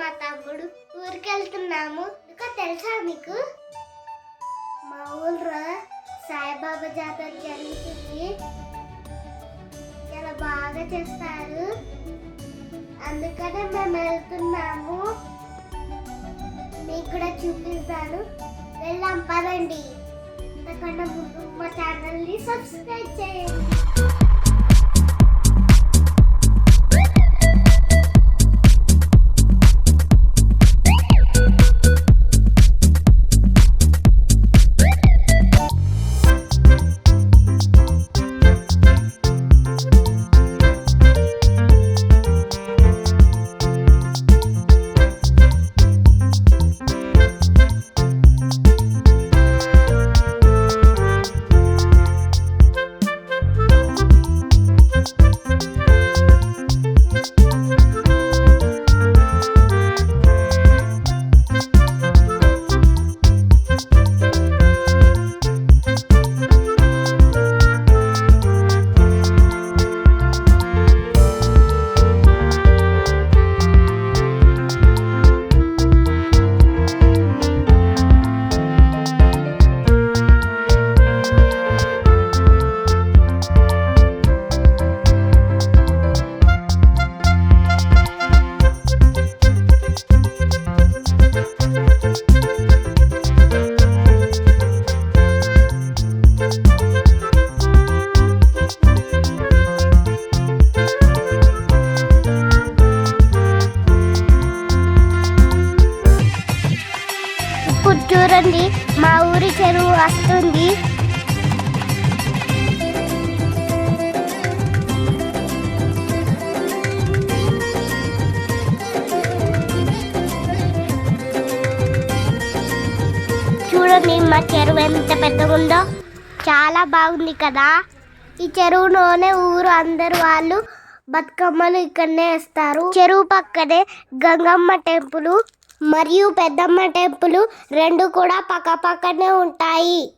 మా తమ్ముడు ఊరికి వెళ్తున్నాము ఇంకా తెలుసా మీకు? మా ఊళ్ళో సాయిబాబా జాతర జరుగుతుంది. చాలా బాగా చేస్తారు. అందుకనే మేము వెళ్తున్నాము. మీకు కూడా చూపిస్తాను. వెళ్ళాం పదండి. అంతకన్నా ముందు మా ఛానల్ని సబ్స్క్రైబ్ చేయండి. చూడండి మా ఊరి చెరువు వస్తుంది. చూడండి మా చెరువు ఎంత పెద్దగా ఉందో చాలా బాగుంది కదా. ఈ చెరువులోనే ఊరు అందరు వాళ్ళు బతుకమ్మలు ఇక్కడనే వేస్తారు. చెరువు పక్కనే గంగమ్మ టెంపుల్. మరియు పెద్దమ్మ టెంపుల్ రెండు కూడా పక్క పక్కనే ఉంటాయి.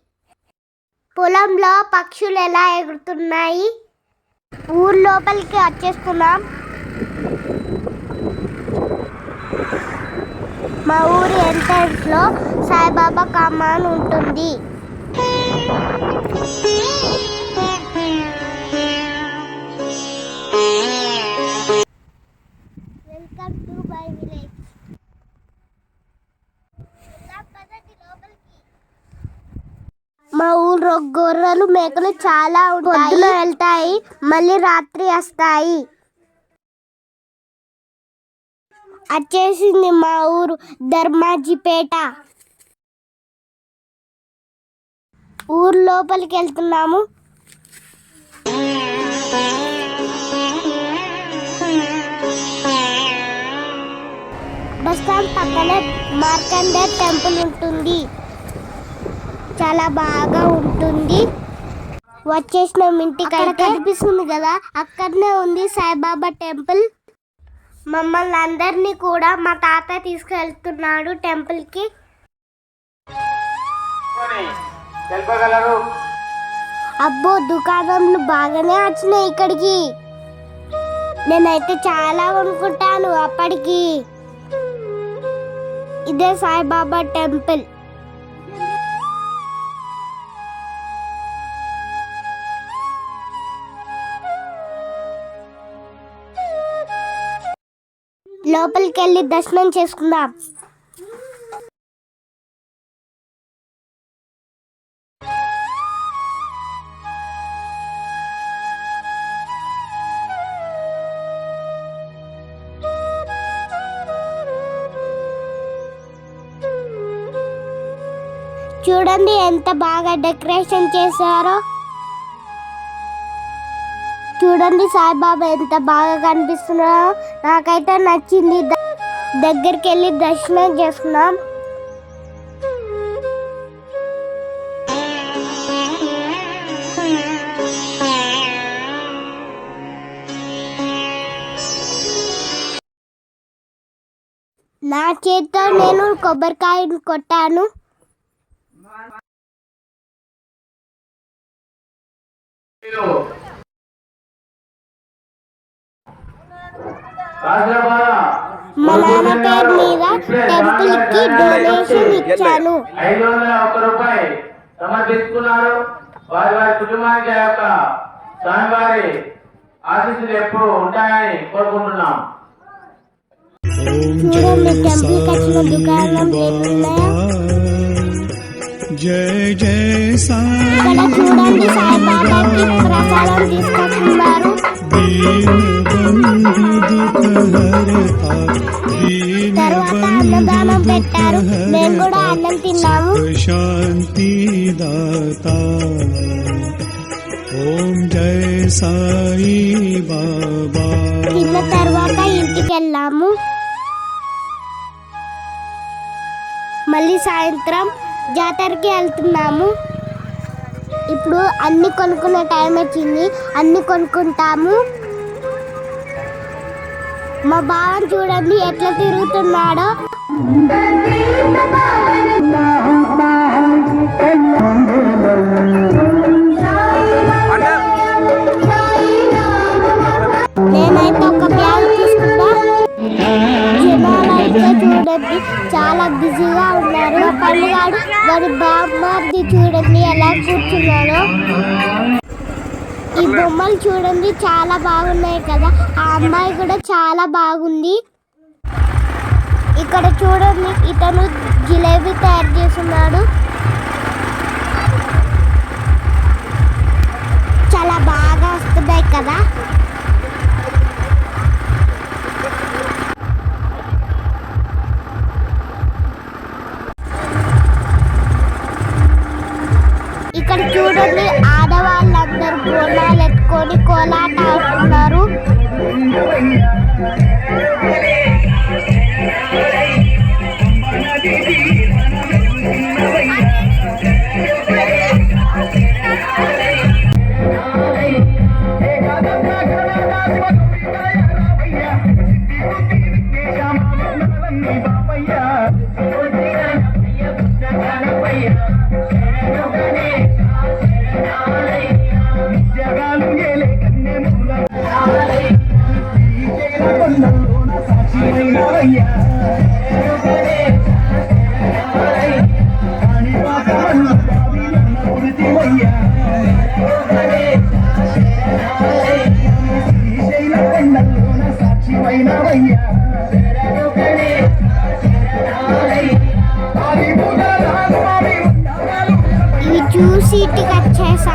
పొలంలో పక్షులు ఎలా ఎగురుతున్నాయి? ఊరు లోపలికి వచ్చేస్తున్నాం. మా ఊరి ఎంట్రెన్స్లో సాయిబాబా కమాన్ ఉంటుంది. గొర్రెలు మేకలు చాలా పొద్దున వెళ్తాయి మళ్ళీ రాత్రి వస్తాయి. వచ్చేసింది మా ఊరు ధర్మాజీపేట. ఊరు లోపలికి వెళ్తున్నాము. బస్ స్టాండ్ పక్కనే మార్కండే టెంపుల్ ఉంటుంది. చాలా బాగా ఉంటుంది. వచ్చేసినాం ఇంటికి అక్కడ కనిపిస్తుంది కదా అక్కడనే ఉంది సాయిబాబా టెంపుల్. మమ్మల్ని అందరినీ కూడా మా తాత తీసుకెళ్తున్నాడు టెంపుల్కి తెలుపగలరు? అబ్బో దుకాణంలు బాగానే వచ్చినాయి ఇక్కడికి. నేనైతే చాలా కొనుక్కుంటాను అప్పటికి. ఇదే సాయిబాబా టెంపుల్. లోపలికి వెళ్ళి దర్శనం చేసుకుందాం. చూడండి ఎంత బాగా డెకరేషన్ చేశారో. చూడండి సాయిబాబా ఎంత బాగా కనిపిస్తున్నారో. నాకైతే నచ్చింది. దగ్గరికి వెళ్ళి దర్శనం చేసుకున్నాం నా చేతితో నేను కొబ్బరికాయను కొట్టాను. మా నాన్న పేరు మీద టెంపుల్కి డొనేషన్ ఇచ్చాను. ఐదు వందల ఒక్క రూపాయి సమర్పించుకున్నారు వారి వారి కుటుంబానికి యొక్క స్వామివారి ఆశీస్సులు ఎప్పుడు ఉంటాయని కోరుకుంటున్నాం. చూడండి జయ జయ సాయి ఇక్కడ చూడండి సాయిబాబాకి శాంతి దాత. ఓం జయ సాయి బాబా. తర్వాత ఇంటికి వెళ్ళాము మళ్ళీ సాయంత్రం జాతరకి వెళ్తున్నాము. ఇప్పుడు అన్ని కొనుక్కునే టైం వచ్చింది. అన్ని కొనుక్కుంటాము. మా బావని చూడండి ఎట్లా తిరుగుతున్నాడో. చాలా బిజీగా ఉన్నారు. పనిగాడు పనివాడు బామ్మది చూడండి ఎలా కూర్చున్నాడో. ఈ బొమ్మలు చూడండి చాలా బాగున్నాయి కదా. ఆ అమ్మాయి కూడా చాలా బాగుంది. ఇక్కడ చూడండి ఇతను జిలేబీ తయారు చేస్తున్నాడు. చాలా బాగా వస్తున్నాయి కదా. ఇక్కడ చూడండి ఆడవాళ్ళందరూ బోనాలు ఎత్తుకొని కోలాట ఆడుతున్నారు.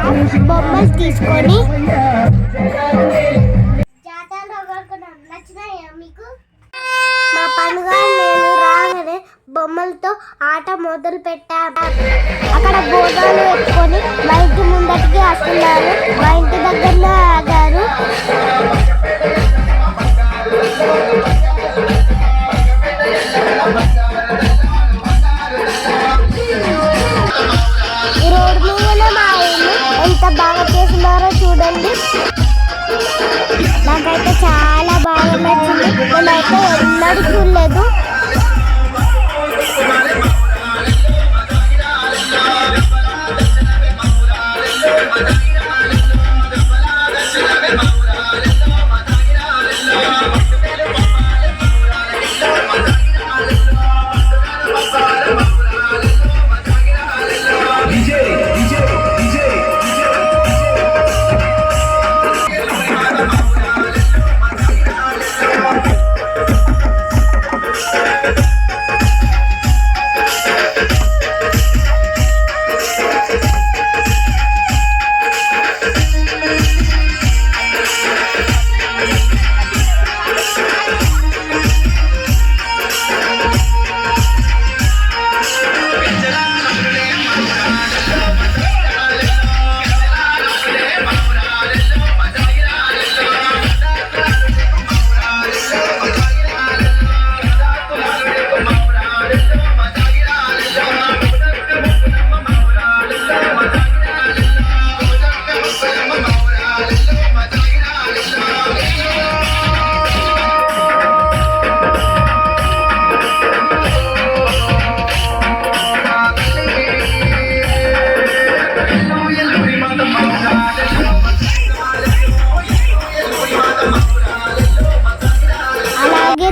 బొమ్మలు తీసుకొని. మా పండుగ నేను రాగానే బొమ్మలతో ఆట మొదలు పెట్టా అక్కడ బోనాలు ఎత్తుకొని మా ఇంటి ముందటికి వస్తున్నారు. మా ఇంటి దగ్గరలో ఆగారు.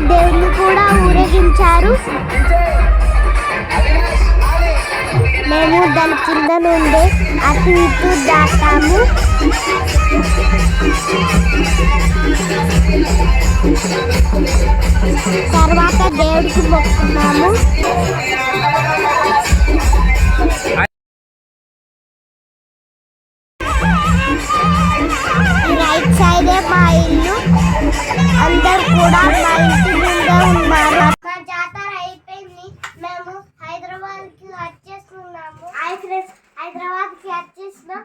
దేవుణ్ణి కూడా ఊరేగించారు. మేము దాని కింద నుండి అటు ఇటు దాటాము. తర్వాత దేవుడికి మొక్కున్నాము. వచ్చేస్తున్నాము హైదరాబాద్కి వచ్చేసినాం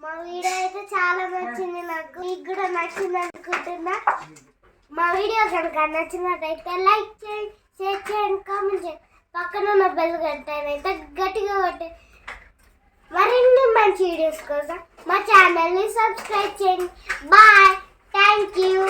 మా వీడియో అయితే చాలా నచ్చింది నాకు. మీకు కూడా నచ్చింది అనుకుంటున్నా. మా వీడియో కనుక నచ్చినట్టయితే లైక్ చేయండి షేర్ చేయండి కామెంట్ చేయండి పక్కన ఉన్న బెల్ గంటనైతే గట్టిగా కొట్టే మరిన్ని మంచి వీడియోస్ కోసం మా ఛానల్ని సబ్స్క్రైబ్ చేయండి. Bye thank you.